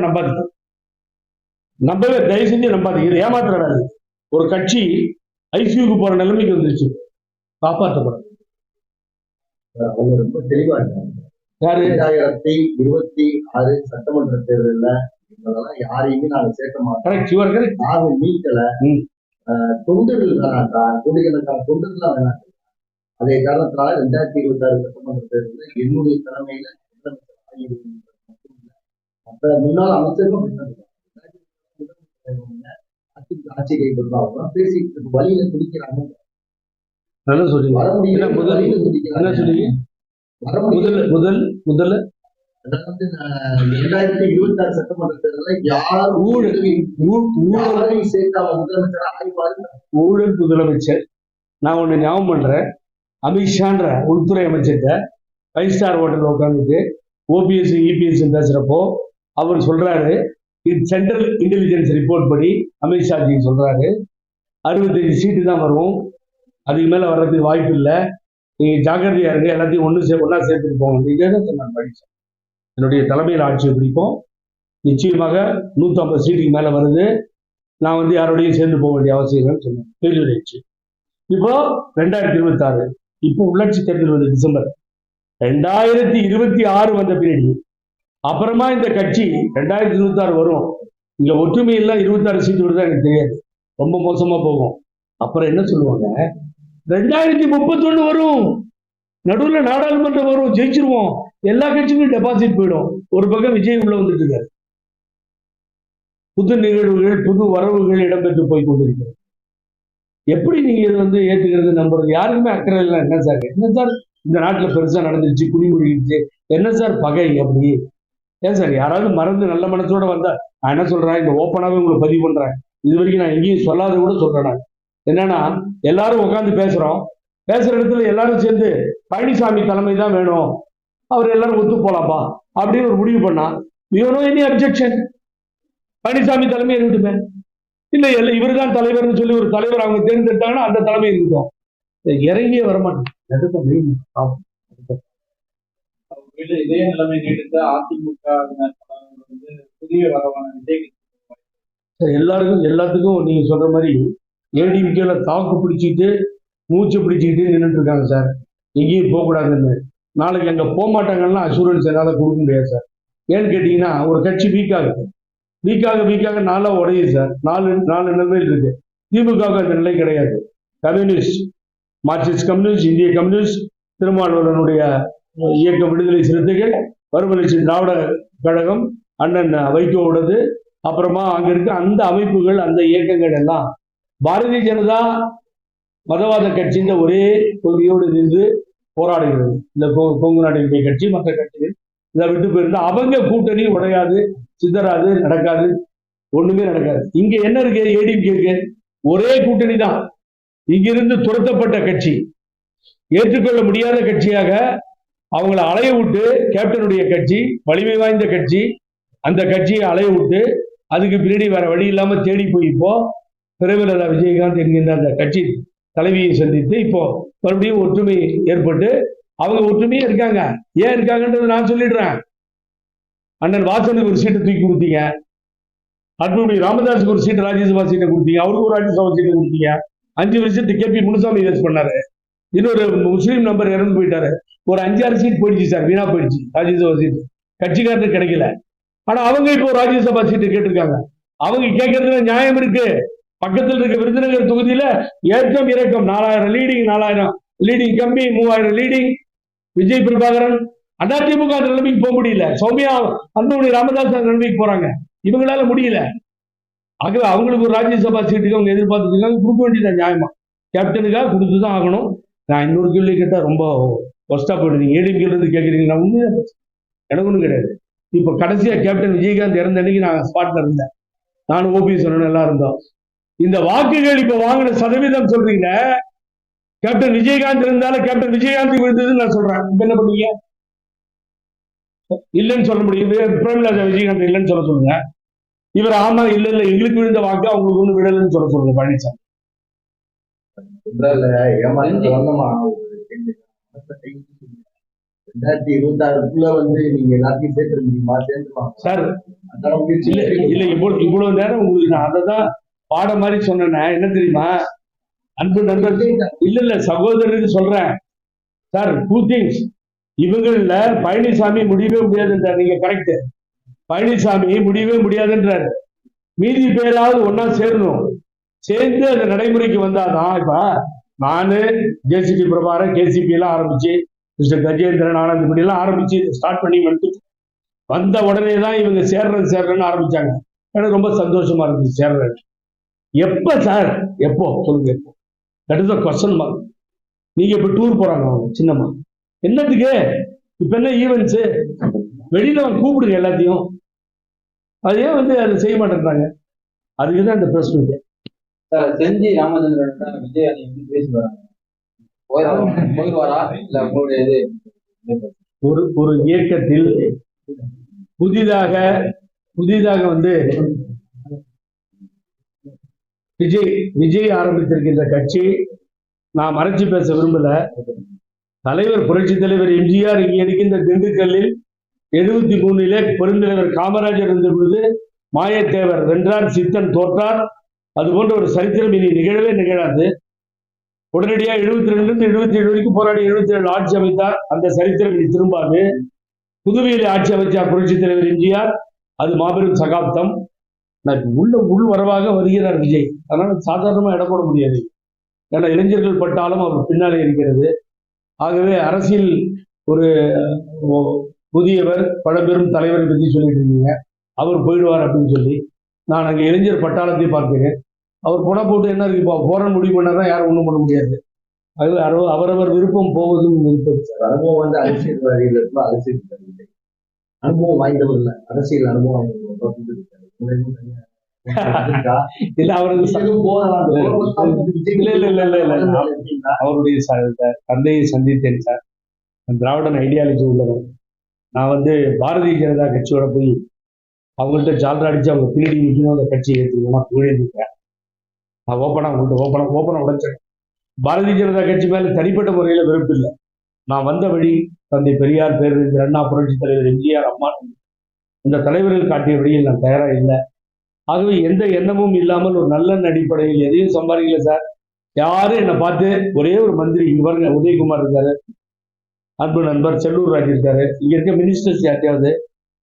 சொன்னா நம்பாதீங்க நம்பவே தயவு செஞ்சு நம்பாதீங்க. இது ஏமாத்துற வேலை ஒரு கட்சி ஐசியூக்கு போற நிலைமைக்கு வந்துருச்சு. காப்பாற்றப்படும் அவங்க ரொம்ப தெளிவா யாரு? ரெண்டாயிரத்தி இருபத்தி ஆறு சட்டமன்ற தேர்தல்ல யாரையுமே நாங்க சேர்க்க மாட்டோம். நாங்க நீக்கல. தொண்டர்கள் வேணாண்டா கோடிக்கணக்கான தொண்டர்கள் வேணாம். அதே காரணத்தினால ரெண்டாயிரத்தி இருபத்தி ஆறு சட்டமன்ற தேர்தலில் என்னுடைய தலைமையில மற்ற முன்னாள் அமைச்சர்களும். ஆட்சி கைப்பற்றாங்க பேசிட்டு. வழியில துடிக்கிறாங்க நல்லா என்ன முதல் என்ன முடியல. முதல் முதல் முதல்ல? அதாவது இருபத்தி ஆறு சட்டமன்ற தேர்தலில் யார் ஊழல். சேர்க்காம முதலமைச்சர் ஆய்வாரு ஊழல் முதலமைச்சர். நான் ஒண்ணு ஞாபகம் பண்றேன். அமித்ஷான்ற உள்துறை அமைச்சர்கிட்ட ஃபைவ் ஸ்டார் ஹோட்டல் உட்காந்துட்டு ஓபிஎஸ் இபிஎஸ் பேசுறப்போ அவர் சொல்றாரு இது சென்ட்ரல் இன்டெலிஜென்ஸ் ரிப்போர்ட் படி அமித்ஷாஜி சொல்றாரு. அறுபத்தஞ்சு சீட்டு தான் வரும். அதுக்கு மேல வர்றதுக்கு வாய்ப்பு இல்லை. நீங்கள் ஜாக்கிரதையா இருங்க எல்லாத்தையும் ஒன்று சே ஒன்றா சேர்த்துட்டு போங்க. இதே தான் சொன்னார் என்னுடைய தலைமையில் ஆட்சியை பிடிப்போம் நிச்சயமாக நூற்றம்பது சீட்டுக்கு மேலே வருது. நான் வந்து யாரோடையும் சேர்ந்து போக வேண்டிய அவசியம் இல்லைன்னு சொன்னேன். கேள்வி இப்போ ரெண்டாயிரத்தி இருபத்தாறு இப்போ உள்ளாட்சி தேர்தல் வந்து டிசம்பர். ரெண்டாயிரத்தி இருபத்தி ஆறு வந்த பின்னாடி அப்புறமா இந்த கட்சி ரெண்டாயிரத்தி இருபத்தி ஆறு வரும். இங்க ஒற்றுமை எல்லாம் இருபத்தாறு சீட்டு வருதா எனக்கு தெரியாது. ரொம்ப மோசமா போகும். அப்புறம் என்ன சொல்லுவாங்க? ரெண்டாயிரத்தி முப்பத்தொன்னு வரும். நடுவுல நாடாளுமன்றம் வரும். ஜெயிச்சிருவோம். எல்லா கட்சிக்கும் டெபாசிட் போயிடும். ஒரு பக்கம் விஜய் உள்ள வந்துட்டு இருக்காரு. புது நிகழ்வுகள் புது வரவுகள் இடம்பெற்று போய் கொண்டிருக்கிறது. எப்படி நீங்க இதை வந்து ஏத்துக்கிறது நம்புறது? யாருக்குமே அக்கறை இல்லை. என்ன சார்? என்ன சார்? இந்த நாட்டுல பெருசா நடந்துருச்சு குடிமுடிச்சு என்ன சார் பகை அப்படி? ஏன் சார்? யாராவது மறந்து நல்ல மனசோட வந்தா நான் என்ன சொல்றேன்? இந்த ஓப்பனாவே உங்களுக்கு பதிவு பண்றேன். இது வரைக்கும் நான் எங்கேயும் சொல்லாத கூட சொல்றேன் நான். என்னன்னா எல்லாரும் உட்காந்து பேசுறோம். பேசுற இடத்துல எல்லாரும் சேர்ந்து பழனிசாமி தலைமை தான் வேணும். அவர் எல்லாரும் ஒத்து போலாப்பா? அப்படின்னு ஒரு முடிவு பண்ணா இவனும் எனி அப்ஜெக்ஷன் பழனிசாமி தலைமை இருக்கட்டுமே. இல்ல இவர் இவர்தான் தலைவர்னு சொல்லி ஒரு தலைவர் அவங்க தேர்ந்தெடுத்தாங்கன்னா அந்த தலைமை இருக்கட்டும். இறங்கியே வரமாட்டேன். அதுதான் இதே நிலைமை நீடித்த அதிமுக வந்து புதிய வரவான விஜய் எல்லாருக்கும் எல்லாத்துக்கும் நீங்க சொல்ற மாதிரி ஏடிஎம்கேல தாக்கு பிடிச்சிட்டு மூச்சு பிடிச்சிக்கிட்டு நின்றுட்டு இருக்காங்க சார். எங்கேயும் போகக்கூடாதுன்னு. நாளைக்கு அங்க போக மாட்டாங்கன்னா அசூரன்ஸ் என்னால் கொடுக்க முடியாது சார். ஏன்னு கேட்டீங்கன்னா ஒரு கட்சி வீக் ஆகுது வீக்காக வீக்காக நாளா உடையுது சார். நாலு நாலு நிலைமையில் இருக்கு. திமுக அந்த நிலை கிடையாது. கம்யூனிஸ்ட் மார்க்சிஸ்ட் கம்யூனிஸ்ட் இந்திய கம்யூனிஸ்ட் திருமாவளவனுடைய இயக்க விடுதலை சிறுத்தைகள் மறுமலர்ச்சி திராவிட கழகம் அண்ணன் உடது அப்புறமா அங்க இருக்க அந்த அமைப்புகள் அந்த இயக்கங்கள் எல்லாம் பாரதிய ஜனதா மதவாத கட்சியின் ஒரே கொள்கையோடு நின்று போராடுகிறது. இந்த கொங்கு நாட்டினுடைய கட்சி மற்ற கட்சிகள். இதை விட்டு போயிருந்தா அவங்க கூட்டணி உடையாது சிதறாது நடக்காது ஒண்ணுமே நடக்காது. இங்க என்ன இருக்கு? ஏடிஎம்கே இருக்கு. ஒரே கூட்டணி தான். இங்கிருந்து துரத்தப்பட்ட கட்சி. ஏற்றுக்கொள்ள முடியாத கட்சியாக அவங்கள அலைய விட்டு கேப்டனுடைய கட்சி வலிமை வாய்ந்த கட்சி அந்த கட்சியை அலைய விட்டு அதுக்கு பின்னாடி வேற வழி இல்லாம தேடி போய் இப்போ பிரேமலதா விஜயகாந்த் என்கின்ற அந்த கட்சி தலைவியை சந்தித்து இப்போ மறுபடியும் ஒற்றுமை ஏற்பட்டு அவங்க ஒற்றுமையே இருக்காங்க. ஏன் இருக்காங்கன்றது நான் சொல்லிடுறேன். அண்ணன் வாசனுக்கு ஒரு சீட்டை தூக்கி கொடுத்தீங்க. அன்புமணி ராமதாஸுக்கு ஒரு சீட்டு ராஜ்யசபா சீட்டை கொடுத்தீங்க. அவருக்கு ஒரு ராஜ்யசபா சீட்டை கொடுத்தீங்க. அஞ்சு வருஷத்துக்கு கேபி முனுசாமி யூஸ் பண்ணாரு. இன்னொரு முஸ்லீம் நம்பர் இறந்து போயிட்டாரு. ஒரு அஞ்சாறு சீட் போயிடுச்சு சார் வீணா போயிடுச்சு ராஜ்யசபா சீட்டு கட்சிக்காரருக்கு கிடைக்கல. ஆனா அவங்க இப்போ ராஜ்யசபா சீட்டு கேட்டிருக்காங்க. அவங்க கேட்கறதுல நியாயம் இருக்கு. பக்கத்தில் இருக்க விருதுநகர் தொகுதியில ஏற்றம் இறக்கம் நாலாயிரம் லீடிங் நாலாயிரம் லீடிங் கம்மி மூவாயிரம் லீடிங் விஜய் பிரபாகரன். அதிமுக அந்த நிலைமைக்கு போக முடியல. சௌமியா அன்புமணி ராமதாஸ் அந்த நிலைமைக்கு போறாங்க. இவங்களால முடியல. ஆகவே அவங்களுக்கு ஒரு ராஜ்யசபா சீட்டுக்கு அவங்க எதிர்பார்த்துருக்காங்க கொடுக்க வேண்டியது நியாயமா. கேப்டனுக்காக கொடுத்து தான் ஆகணும். நான் இன்னொரு கேள்வி கேட்டால் ரொம்ப ஒஸ்டா போயிடுது. ஏடிஎம்கேல இருந்து கேட்குறீங்க நான் உண்மையாக எனக்கு ஒன்றும் கிடையாது. இப்போ கடைசியா கேப்டன் விஜயகாந்த் இறந்த அன்னைக்கு நான் ஸ்பாட்ல இருந்தேன். நானும் ஓபிஎஸ் எல்லாம் இருந்தோம் இந்த வாக்குகள் இப்ப வாங்கின சதவீதம் சொல்றீங்க கேப்டன் விஜயகாந்த் இருந்தாலும் கேப்டன் விஜயகாந்த் விழுந்ததுன்னு நான் சொல்றேன். இப்போ என்ன பண்ணுவீங்க? இல்லைன்னு சொல்ல முடியும் பிரேமலாஜா விஜயகாந்த் இல்லைன்னு சொல்ல சொல்லுங்க. இவர் ஆமா இல்ல இல்ல எங்களுக்கு விழுந்த வாக்கு அவங்களுக்கு ஒன்றும் விடலைன்னு சொல்ல சொல்லுங்க பழனிசாமி. ரெண்டாயிரத்தி இருபத்தி ஆறுக்குள்ள வந்து நீங்க எல்லாத்தையும் சேர்த்துட முடியுமா? சேர்ந்துக்கலாம் சார் இல்ல இல்ல இவ்வளவு இவ்வளவு நேரம் உங்களுக்கு நான் அதை தான் மாதிரி சொன்னேன். என்ன தெரியுமா? அன்பு நண்பர் இல்ல இல்ல சகோதரருக்கு சொல்றேன். சார் டூ திங்ஸ் இவங்கள பழனிசாமி முடியவே முடியாதுன்றார். நீங்க கரெக்ட் பழனிசாமி முடியவே முடியாதுன்றார். மீதி பேராவது ஒன்னா சேரணும். சேர்ந்து அந்த நடைமுறைக்கு வந்தாதான் இப்ப நானு ஜேசிபி பிரபாகரன் கேசிபி எல்லாம் ஆரம்பிச்சு மிஸ்டர் கஜேந்திரன் ஆனந்த் இப்படி எல்லாம் ஆரம்பிச்சு ஸ்டார்ட் பண்ணி வந்துட்டு வந்த உடனே தான் இவங்க சேர்றது சேர்றன்னு ஆரம்பிச்சாங்க. எனக்கு ரொம்ப சந்தோஷமா இருந்துச்சு சேர்றது. எப்ப சார் எப்போ? சொல்லுங்க எப்போ? தட் இஸ் கொஸ்டன் மார்க் நீங்க இப்ப டூர் போறாங்க அவங்க சின்னம்மா. என்னத்துக்கு? இப்ப என்ன ஈவெண்ட்ஸ் வெளியில அவங்க கூப்பிடுங்க எல்லாத்தையும். அது ஏன் வந்து அதை செய்ய மாட்டேன்றாங்க? அதுக்கு தான் இந்த பிரச்சனை சார் செஞ்சி ராமச்சந்திரன் விஜய் அதை எப்படி பேசி வராங்க. போயிடுவாரா இல்ல உங்களுடைய இது. ஒரு ஒரு இயக்கத்தில் புதிதாக புதிதாக வந்து விஜய் விஜய் ஆரம்பித்திருக்கின்ற கட்சி நான் மறைச்சு பேச விரும்பல. தலைவர் புரட்சி தலைவர் எம்ஜிஆர் இங்கே இருக்கின்ற திண்டுக்கல்லில் எழுபத்தி மூணிலே பெருந்தலைவர் காமராஜர் இருந்த பொழுது மாயத்தேவர் வென்றார் சித்தன் தோற்றார். அது போன்ற ஒரு சரித்திரம் இனி நிகழவே நிகழாது. உடனடியாக எழுபத்தி ரெண்டுலேருந்து எழுபத்தி ஏழு வரைக்கும் போராடி எழுபத்தி ஏழு ஆட்சி அமைத்தார். அந்த சரித்திரம் இனி திரும்பாது. புதுவையில் ஆட்சி அமைச்சார் புரட்சி தலைவர் எம்ஜிஆர். அது மாபெரும் சகாப்தம். நான் உள்ள உள் வரவாக வருகிறார் விஜய். அதனால் சாதாரணமாக இடம் போட முடியாது. ஏன்னா இளைஞர்கள் பட்டாலும் அவர் பின்னாலே இருக்கிறது. ஆகவே அரசியல் ஒரு புதியவர் புதியவர் பழம்பெரும் தலைவரை பற்றி சொல்லிட்டு இருக்கீங்க. அவர் போயிடுவார் அப்படின்னு சொல்லி. நான் அங்கே இளைஞர் பட்டாளத்தை பார்க்கிறேன். அவர் புட போட்டு என்ன இருக்கு இப்போ? போறன்னு முடிவு பண்ணா யாரும் ஒன்றும் பண்ண முடியாது. அது அவ- அவரவர் விருப்பம் போவதும் விருப்பம். அனுபவம் வந்து அரசியல்வாதிகள் இருக்கும்? அரசியல் இல்லை அனுபவம் வாய்ந்தவர் இல்ல. அரசியல் அனுபவம் வாய்ந்தவர் தொடர்ந்து இருக்காரு. உங்களுக்கும் தனியா இருக்கா? இல்லை. அவருடைய தந்தையை சந்தித்தேன் சார். திராவிடன் ஐடியாலஜி உள்ளவர் நான் வந்து பாரதிய ஜனதா கட்சியோட போய் அவங்கள்ட்ட ஜால்ரா அடிச்சு அவங்க பின்னாடி நிற்கணும் அந்த கட்சியை ஏற்றுக்கணும் புகழே நிற்கிறேன் நான் ஓப்பனாக உங்கள்கிட்ட ஓப்பனாக ஓப்பனாக உடைச்சேன். பாரதிய ஜனதா கட்சி மேலே தனிப்பட்ட முறையில் வெறுப்பு இல்லை. நான் வந்த வழி தந்தை பெரியார் பேரறிஞர் அண்ணா புரட்சி தலைவர் எம்ஜிஆர் அம்மா இந்த தலைவர்கள் காட்டிய வழியில் நான் தயாராக இல்லை. ஆகவே எந்த எண்ணமும் இல்லாமல் ஒரு நல்ல அடிப்படையில் எதையும் சம்பாதிக்கல சார். யாரும் என்னை பார்த்து ஒரே ஒரு மந்திரி இங்க பாருங்க உதயகுமார் இருக்காரு. அன்பு நண்பர் செல்லூர் ராஜ் இருக்காரு. இங்க இருக்க மினிஸ்டர்ஸ் யார்ட்டையாவது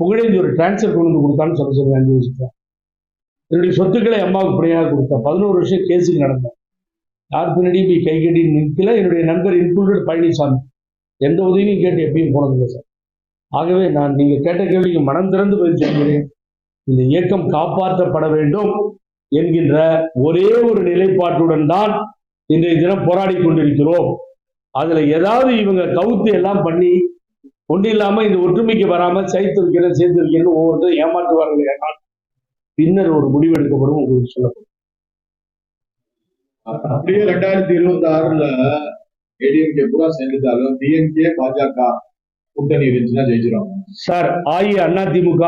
புகழேந்தி ஒரு டிரான்ஸ்ஃபர் கொண்டு வந்து கொடுத்தான்னு சொல்ல சொல்லுங்க அஞ்சு என்னுடைய சொத்துக்களை அம்மாவுக்கு பிணையாக கொடுத்தேன். பதினோரு வருஷம் கேஸுக்கு நடந்தேன். யார் பின்னாடியும் போய் கை கட்டி நிற்கல. என்னுடைய நண்பர் இன்க்ளூடட் பழனிசாமி. எந்த உதவியும் கேட்டு எப்பயும் போனதில்லை சார். ஆகவே நான் நீங்க கேட்ட கேள்விக்கு மனம் திறந்து பதில் சொல்கிறேன். இந்த இயக்கம் காப்பாற்றப்பட வேண்டும் என்கின்ற ஒரே ஒரு நிலைப்பாட்டுடன் தான் இன்றைய தினம் போராடி கொண்டிருக்கிறோம். அதுல ஏதாவது இவங்க கவுத்து எல்லாம் பண்ணி ஒன்றும் இல்லாம இந்த ஒற்றுமைக்கு வராம சேர்த்து வைக்கிறேன் சேர்த்து வைக்கிறேன்னு ஒவ்வொருத்தரும் ஏமாற்றுவார்கள் பின்னர் ஒரு முடிவு எடுக்கப்படும் உங்களுக்கு சொல்லப்படும். அப்படியே ரெண்டாயிரத்தி இருபத்தி ஆறுல ஏடிஎம்கே பூரா சேர்ந்துட்டாலும் டிஎம்கே பாஜக கூட்டணி இருந்துச்சுன்னா ஜெயிச்சிருவாங்க. சார் ஆயி அதிமுக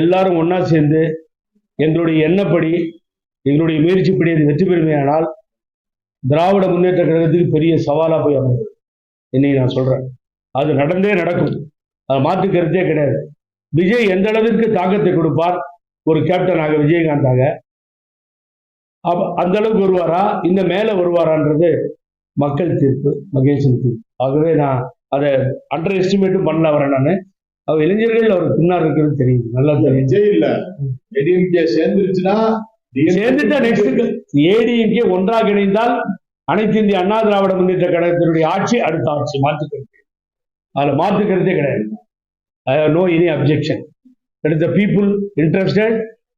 எல்லாரும் ஒண்ணா சேர்ந்து எங்களுடைய எண்ணப்படி எங்களுடைய முயற்சிப்படி அது வெற்றி பெறுமையானால் திராவிட முன்னேற்ற கழகத்துக்கு பெரிய சவாலா போய் அமையும். இன்னைக்கு நான் சொல்றேன். அது நடந்தே நடக்கும். அது மாற்று கருத்தே கிடையாது. விஜய் எந்த அளவிற்கு தாக்கத்தை கொடுப்பார் ஒரு கேப்டனாக விஜயகாந்தாக. அப்ப அந்த அளவுக்கு வருவாரா? இந்த மேல வருவாரான்றது மக்கள் தீர்ப்பு மகேசன் தீர்ப்பு. ஆகவே நான் அதை அண்டர் எஸ்டிமேட்டும் பண்ணல அவரை நான். அவர் இளைஞர்கள் அவர் பின்னார் இருக்கிறது தெரியுது. நல்லா தெரியும் விஜய் இல்ல. ஏடிஎம்கே சேர்ந்துருச்சுன்னா சேர்ந்துட்டா நெக்ஸ்ட் ஏடிஎம்கே ஒன்றாக இணைந்தால் அனைத்து இந்திய அண்ணா திராவிட முன்னேற்ற கழகத்தினுடைய ஆட்சி அடுத்த ஆட்சி மாற்று கருத்து அதுல மாற்று கருத்தே கிடையாது no any objection it the people interested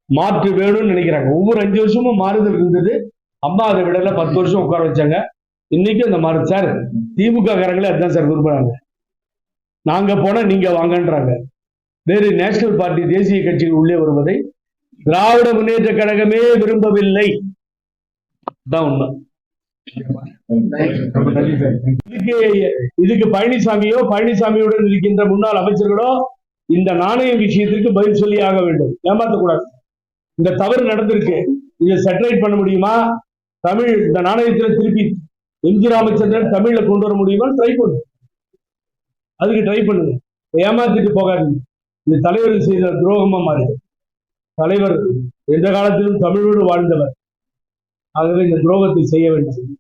மாற்று வேணும்னு நினைக்கிறாங்க. ஒவ்வொரு அஞ்சு வருஷமும் மாறுதல் இருந்தது. அம்மா அதை விடல பத்து வருஷம் உட்கார வச்சாங்க. இன்னைக்கும் அந்த மாறு சார் திமுக காரங்களே அதுதான் சார் விரும்புறாங்க. நாங்க போனா நீங்க வாங்கன்றாங்க. வேறு நேஷனல் பார்ட்டி தேசிய கட்சிகள் உள்ளே வருவதை திராவிட முன்னேற்ற கழகமே விரும்பவில்லை. தான் உண்மை. இதுக்கு இதுக்கு பழனிசாமியோ பழனிசாமியுடன் இருக்கின்ற முன்னாள் அமைச்சர்களோ இந்த நாணய விஷயத்திற்கு பதில் சொல்லி ஆக வேண்டும். ஏமாத்தக்கூடாது. இந்த தவறு நடந்திருக்கு. இதை செட்டலைட் பண்ண முடியுமா? தமிழ் இந்த நாணயத்தில் திருப்பி எம்ஜி ராமச்சந்திரன் தமிழ்ல கொண்டு வர முடியுமா ட்ரை பண்ணு. அதுக்கு ட்ரை பண்ணுங்க. ஏமாத்திட்டு போகாதீங்க. இந்த தலைவர் செய்த துரோகமா மாறுது தலைவர் எந்த காலத்திலும் தமிழோடு வாழ்ந்தவர். ஆகவே இந்த துரோகத்தை செய்ய வேண்டும்.